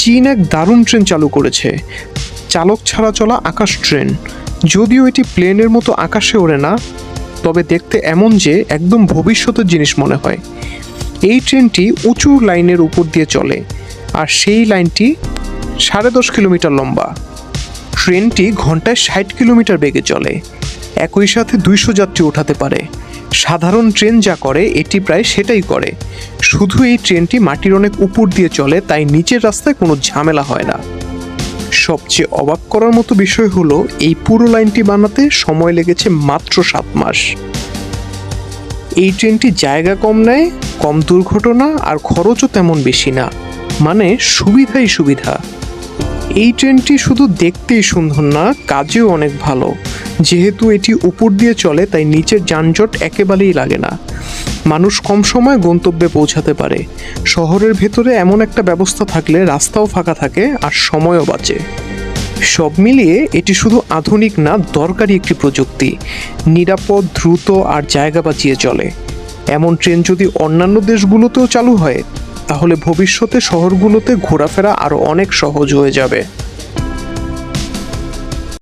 চীন এক দারুণ ট্রেন চালু করেছে। চালক ছাড়া চলা আকাশ ট্রেন। যদিও এটি প্লেনের মতো আকাশে ওড়ে না, তবে দেখতে এমন যে একদম ভবিষ্যতের জিনিস মনে হয়। এই ট্রেনটি উঁচু লাইনের উপর দিয়ে চলে, আর সেই লাইনটি সাড়ে দশ কিলোমিটার লম্বা। ট্রেনটি ঘন্টায় ষাট কিলোমিটার বেগে চলে, একই সাথে দুইশো যাত্রী ওঠাতে পারে। সাধারণ ট্রেন যা করে, এটি প্রায় সেটাই করে। শুধু এই ট্রেনটি মাটির অনেক উপর দিয়ে চলে, তাই নিচের রাস্তায় কোনো ঝামেলা হয় না। সবচেয়ে অবাক করার মতো বিষয় হলো, এই পুরো লাইনটি বানাতে সময় লেগেছে মাত্র সাত মাস। এই ট্রেনটি জায়গা কম নেয়, কম দুর্ঘটনা, আর খরচও তেমন বেশি না। মানে সুবিধাই সুবিধা। এই ট্রেনটি শুধু দেখতেই সুন্দর না, কাজেও অনেক ভালো। যেহেতু এটি উপর দিয়ে চলে, তাই নিচের যানজট একেবারেই লাগে না। মানুষ কম সময় গন্তব্যে পৌঁছাতে পারে। শহরের ভেতরে এমন একটা ব্যবস্থা থাকলে রাস্তাও ফাঁকা থাকে আর সময়ও বাঁচে। সব মিলিয়ে এটি শুধু আধুনিক না, দরকারি একটি প্রযুক্তি। নিরাপদ, দ্রুত আর জায়গা বাঁচিয়ে চলে। এমন ট্রেন যদি অন্যান্য দেশগুলোতেও চালু হয়, তাহলে ভবিষ্যতে শহরগুলোতে ঘোরাফেরা আরও অনেক সহজ হয়ে যাবে।